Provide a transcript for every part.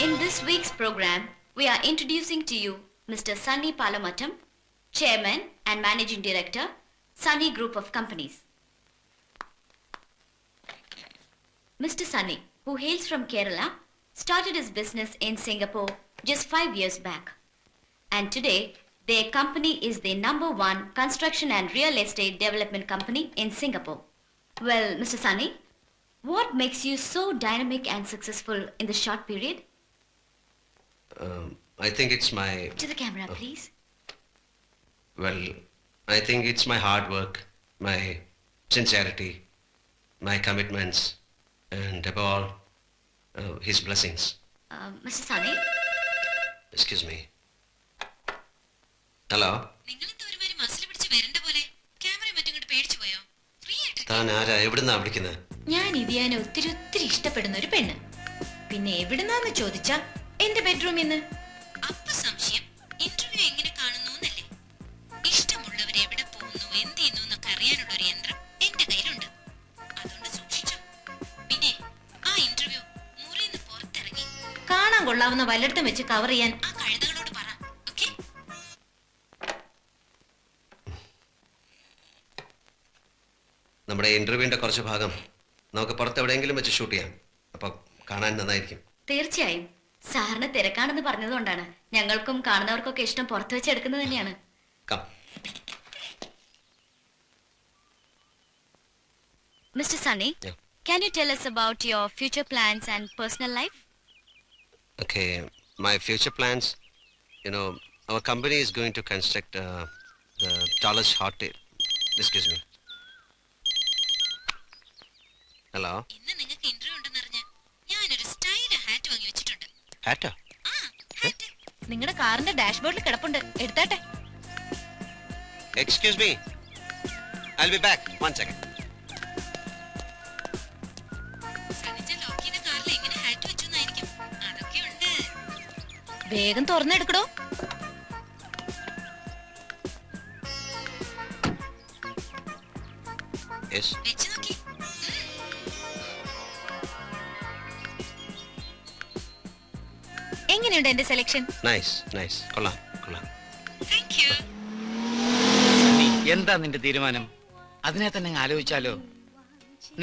In this week's program, we are introducing to you Mr. Sunny Palamatam, Chairman and Managing Director, Sunny Group of Companies. Mr. Sunny, who hails from Kerala, started his business in Singapore just five years back. And today, their company is the number one construction and real estate development company in Singapore. Well, Mr. Sunny, what makes you so dynamic and successful in the short period? Um, I think it's my, To the camera, please. well, I think it's my hard work, my sincerity, my commitments, and above all, uh, his blessings. Uh, Mr. Sunny, Excuse me. Hello? നിങ്ങളെന്താ ഒരുമാതിരി muscle പിടിച്ച് വരണ്ട പോലെ ക്യാമറയും മറ്റും ഇങ്ങോട്ട് പേടിച്ചു പോയോ ഫ്രീ ആയിട്ട് താൻ ആരാ എവിടുന്നാ വിളിക്കുന്നത് ഞാൻ ഇതിയാനെ ഒത്തിരി ഒത്തിരി ഇഷ്ടപ്പെടുന്ന ഒരു പെണ്ണ് പിന്നെ എവിടുന്നാന്ന് ചോദിച്ചാ എന്റെ ബെഡ്റൂമിൽ നിന്ന് അപ്പൊ സംശയം ഇന്റർവ്യൂ എങ്ങനെ കാണുന്നു എന്നല്ലേ ഇഷ്ടമുള്ളവർ എവിടെ പോകുന്നു എന്ത് ചെയ്യുന്നു എന്നൊക്കെ അറിയാനുള്ള ഒരു യന്ത്രം എന്റെ കയ്യിലുണ്ട്. അതുകൊണ്ട് സൂക്ഷിച്ചോ. പിന്നെ ആ ഇന്റർവ്യൂ മുറിന്ന് പുറത്തിറങ്ങി. കാണാൻ കൊള്ളാവുന്ന വല്ലയിടത്തും വെച്ച് കവർ ചെയ്യാൻ. ആ കഴുതകളോട് പറ ഓക്കെ നമ്മുടെ ഇന്റർവ്യൂവിന്റെ കുറച്ച് ഭാഗം നമുക്ക് പുറത്ത് എവിടെയെങ്കിലും വെച്ച് ഷൂട്ട് ചെയ്യാം. അപ്പൊ കാണാൻ നന്നായിരിക്കും. തീർച്ചയായും. സാറിന് തിരക്കാണെന്ന് പറഞ്ഞതുകൊണ്ടാണ് ഞങ്ങൾക്കും കാണുന്നവർക്കൊക്കെ ഇഷ്ടം പുറത്തു വെച്ചെടുക്കുന്നത് തന്നെയാണ്. Mister Sunny can you tell us about your future plans and personal life okay my future plans you know our company is going to construct the Dallas hotel excuse me hello ഇന്ന് hat നിങ്ങളുടെ കാറിന്റെ ഡാഷ്ബോർഡിൽ കിടപ്പുണ്ട്. എടുത്താട്ടെ. Excuse me I be back one second വേഗം തുറന്നെടുക്കടോ? വെച്ച് നോക്കി. എങ്ങനെയുണ്ട് എന്റെ സെലക്ഷൻ നൈസ് നൈസ് കൊള്ളാം കൊള്ളാം. താങ്ക് യു എന്താ നിന്റെ തീരുമാനം? അതിനെ തന്നെ ഞാൻ ആലോചിച്ചാലോ?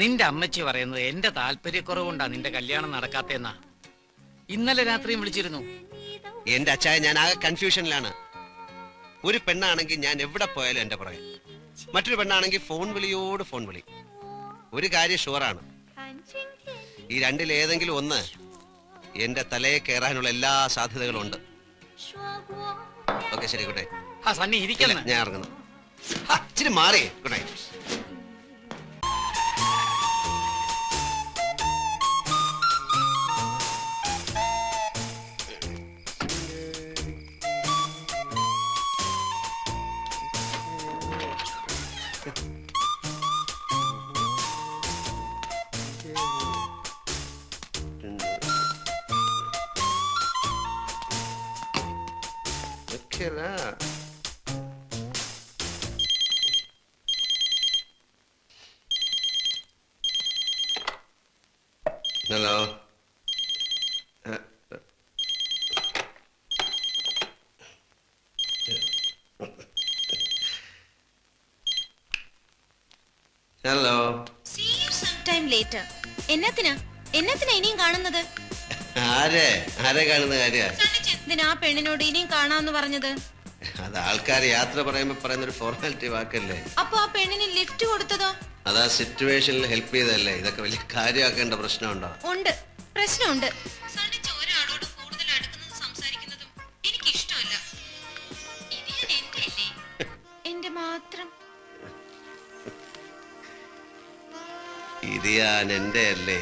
നിന്റെ അമ്മച്ചി പറയുന്നത് എന്റെ താല്പര്യക്കുറവുകൊണ്ടാ നിന്റെ കല്യാണം നടക്കാത്തെന്നാ ഇന്നലെ രാത്രിയും വിളിച്ചിരുന്നു. എന്റെ അച്ഛായ ഞാൻ ആകെ കൺഫ്യൂഷനിലാണ് ഒരു പെണ്ണാണെങ്കിൽ ഞാൻ എവിടെ പോയാലും എന്റെ പുറകെ. മറ്റൊരു പെണ്ണാണെങ്കിൽ ഫോൺ വിളിയോട് ഫോൺ വിളി. ഒരു കാര്യം ഷുവറാണ് ഈ രണ്ടിൽ ഏതെങ്കിലും ഒന്ന് എന്റെ തലയെ കയറാനുള്ള എല്ലാ സാധ്യതകളും ഉണ്ട്. ഓക്കെ ശരി ഗുഡ് നൈറ്റ്. ഞാൻ ഇറങ്ങുന്നു. ഇച്ചിരി മാറി. Good night. Hello. Uh, uh. Hello see you some time later എന്നത്തിനാ എന്നത്തിനാ ഇനിയും കാണുന്നത്? ആരെ? ആരെ കാണുന്ന കാര്യ? എന്തിനാ ആ പെണ്ണിനോട് ഇനിയും കാണാന്ന് പറഞ്ഞത്? അത് ആൾക്കാർ യാത്ര പറയുമ്പോ പറയുന്ന ഒരു ഫോർമാലിറ്റി വാക്കല്ലേ? അപ്പൊ ആ പെണ്ണിന് ലിഫ്റ്റ് കൊടുത്തതോ? അതാ സിറ്റുവേഷനിൽ ഹെൽപ്പ് ചെയ്തല്ലേ ഇതൊക്കെ വലിയ കാര്യമാക്കേണ്ട പ്രശ്നമുണ്ടോ? ഉണ്ട്. പ്രശ്നമുണ്ട്. ഒരാളോട് കൂടുതൽ അടുക്കുന്നതും സംസാരിക്കുന്നതും എനിക്ക് ഇഷ്ടമല്ല ഇത് അല്ലേ എന്റെ മാത്രം. ഇത് ഞാൻ എന്റെ അല്ലേ